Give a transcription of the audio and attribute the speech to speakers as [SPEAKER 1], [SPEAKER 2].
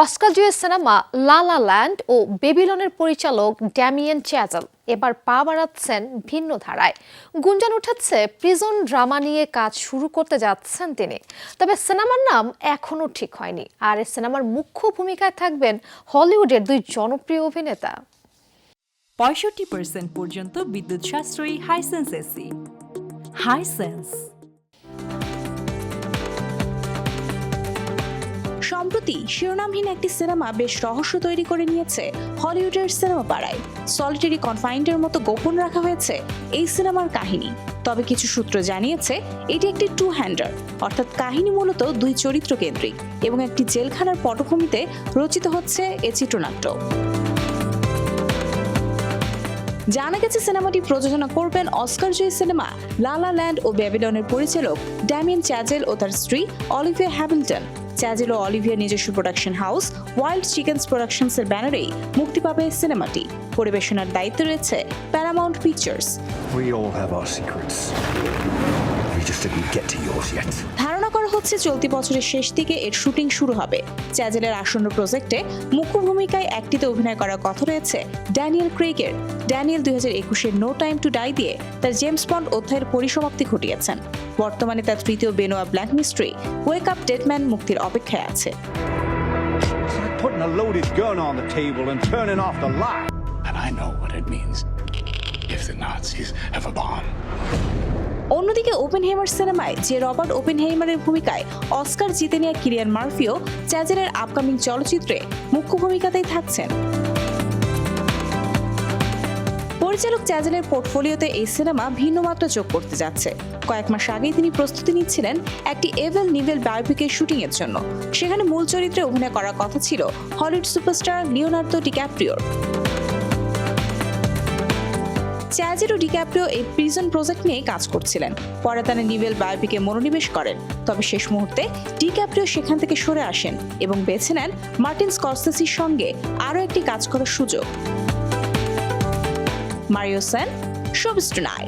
[SPEAKER 1] Oscar জয়ী cinema La La land ও বেবিলনের পরিচালক ড্যামিয়েন চ্যাজল এবার পা বাড়াচ্ছেন ভিন্ন ধারায়। গুঞ্জন উঠেছে, প্রিজন ড্রামা নিয়ে কাজ শুরু করতে যাচ্ছেন তিনি। তবে সিনেমার নাম এখনও ঠিক হয়নি। আর এ সিনেমার মুখ্য ভূমিকায় থাকবেন হলিউডের দুই জনপ্রিয় অভিনেতা।
[SPEAKER 2] পঁয়ষট্টি পার্সেন্ট পর্যন্ত বিদ্যুৎ সাশ্রয়ী হাইসেন্স এসি হাইসেন্স
[SPEAKER 3] সম্প্রতি শিরোনামহীন একটি সিনেমা বেশ রহস্য তৈরি করে নিয়েছে হলিউডের সিনেমা পাড়ায়। সলিটারি কনফাইন্ডের মতো গোপন রাখা হয়েছে এই সিনেমার কাহিনী। তবে কিছু সূত্র জানিয়েছে, এটি একটি টু হ্যান্ডার অর্থাৎ কাহিনী মূলত দুই চরিত্র কেন্দ্রিক এবং একটি জেলখানার পটভূমিতে রচিত হচ্ছে এ চিত্রনাট্য। জানা গেছে, সিনেমাটি প্রযোজনা করবেন অস্কার জয়ী সিনেমা লালা ল্যান্ড ও ব্যাবিলনের পরিচালক ড্যামিয়ান চ্যাজেল ও তার স্ত্রী অলিভিয়া হ্যামিল্টন চ্যাজেল অলিভিয়ার নিজস্ব production house Wild Chickens Productions এর ব্যানারেই মুক্তি পাবে সিনেমাটি পরিবেশনার দায়িত্ব রয়েছে Paramount Pictures
[SPEAKER 4] We all have our secrets. We just didn't get to yours yet.
[SPEAKER 3] ধারণা করা হচ্ছে চলতি বছরের শেষ দিকে এর শুটিং শুরু হবে চ্যাজেলের আসন্ন প্রজেক্টে মুখ্য ভূমিকায় একটিতে অভিনয় করার কথা রয়েছে ড্যানিয়েল ক্রেগের ড্যানিয়েল দুই হাজার একুশের নো টাইম টু ডাই দিয়ে তার জেমস বন্ড অধ্যায়ের পরিসমাপ্তি ঘটিয়েছেন বর্তমানে তার তৃতীয় Benoit Blanc Mystery Wake Up Dead Man মুক্তির অপেক্ষায় আছে
[SPEAKER 5] putting a loaded gun on the table and turning off the light.
[SPEAKER 6] And I know what it means if the Nazis have a bomb.
[SPEAKER 3] অন্যদিকে Oppenheimer সিনেমায় যে Robert open হেইমারের ভূমিকায় Oscar জিতে নেওয়া কিরিয়ান মার্ফিও চ্যাজেলের upcoming চলচ্চিত্রে মুখ্য ভূমিকাতেই থাকছেন। পরিচালক চ্যাজেলের পোর্টফোলিওতে এই সিনেমা ভিন্ন মাত্রা যোগ করতে যাচ্ছে। কয়েক মাস আগেই তিনি প্রস্তুতি নিচ্ছিলেন একটি এভেল নিভেল বায়োপিকের শুটিং এর জন্য। সেখানে মূল চরিত্রে অভিনয় করার কথা ছিল হলিউড সুপারস্টার লিওনার্দো ডিক্যাপ্রিওর। চ্যাজের ডিক্যাপ্রিও এই প্রিজন প্রজেক্ট নিয়ে কাজ করছিলেন। পরে তারা নিভেল বায়োপিকে মনোনিবেশ করেন। তবে শেষ মুহূর্তে ডিক্যাপ্রিও সেখান থেকে সরে আসেন এবং বেছে নেন মার্টিন স্কর্সেসির সঙ্গে আরও একটি কাজ করার সুযোগ। মারিও সেন শোবিস্টনাই